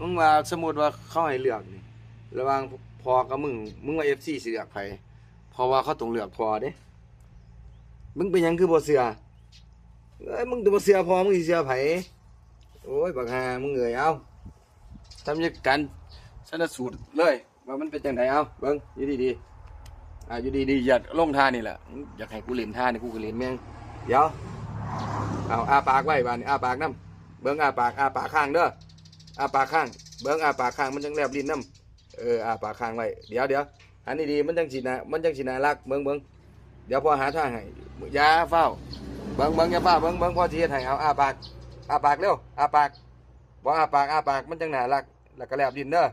มึงว่าสมมุติว่าเขาให้เลือกนี่ระหว่างพอกับมึงมึงว่า FC สิเลือกไผเพราะว่าเขาต้องเลือกพอเด้ มึงเป็นหยังคือบ่เสือเอ้ยมึงต้องบ่เสือพอมึงสิเสือไผโอ้ยบักฮามึงเอ้ยเอาทำจัดการชันสูตรเลยว่ามันเป็นจังไดเอาเบิ่งอยู่ดีๆอ่าอยู่ดีๆอย่าลงท่านี่แหละอยากให้กูเล่นท่านี่กูก็เล่นแม่งเดี๋ยวเอาอ้าปากไว้บาดนี้อ้าปากนํเบิ่งอ้าปากอ้าปากข้างเด้อ อาปากข้าง เบิ่งอาปากข้างมันจังแลบลิ้นนํเอออาปากข้างไว้เดี๋ยวเดี๋ยวอันนี้ดีมันจังสินะมันจังสิน่ารักเบิ่งเบิ่งเดี๋ยวพอหาทางให้ยาเฝ้าเบิ้งเบิ้งยาเฝ้าเบิ้งเบิ้งพอสิเฮ็ดให้เอาอาปากอาปากเร็วอาปากบ่อ้าปากอาปากมันจังนารักแล้วก็แลบดินเด้อ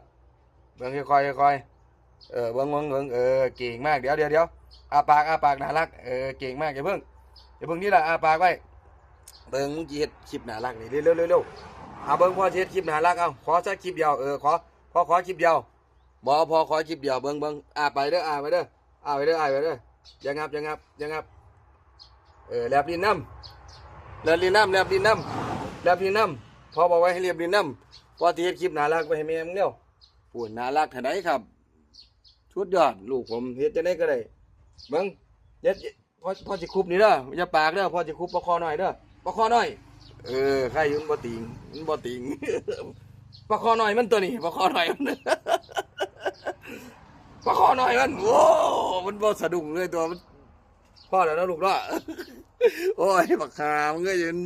เบิ้งค่อยๆค่อยๆเออเบิ้งเบิ้งเบิ้งเออเก่งมากเดี๋ยวเดี๋ยวเดี๋ยวอาปากอาปากน่ารักเออเก่งมากอย่าเพิ่งอย่าเพิ่งนี่แหละอาปากไว้เบิ้งมึงสิเฮ็ดคลิปน่ารักนี่เร็วๆเร็ว เอาเบิ้งพอเฮ็ดคลิปนารักเอาขอสักคลิปเดียวเออขอพอขอคลิปเดียวบ่พอขอคลิปเดียวเบิ้งเบิ้งอาไปเด้ออาไปเด้ออาไปเด้ออาไปเด้อยังงับยังงับยังงับเออแลบลินน้ำแลบลินน้ำแลบลินน้ำแลบลินน้ำพอบอกไว้ให้เรียบลินน้ำพอเฮ็ดคลิปนารักไปให้แม่มึงเร็วพูดนารักท่าไดครับชุดยอดลูกผมเฮ็ดจะได้ก็ได้เบิ่งเฮ็ดพอพอสิคุบนี่เด้ออย่าปากเด้อพอสิคุบประคอหน่อยเด้อประคอหน่อย เออใครยุ่มันบ่ติงมันบ่ติงปลาคอหน่อยมันตัวนี้ปลาคอหน่อยมันปลาคอหน่อยมันโอ้มันบ่สะดุ้งเลยตัวมันพ่อแล้วนะลูกเนาะโอ้ยบักคามนก็ยืนมือ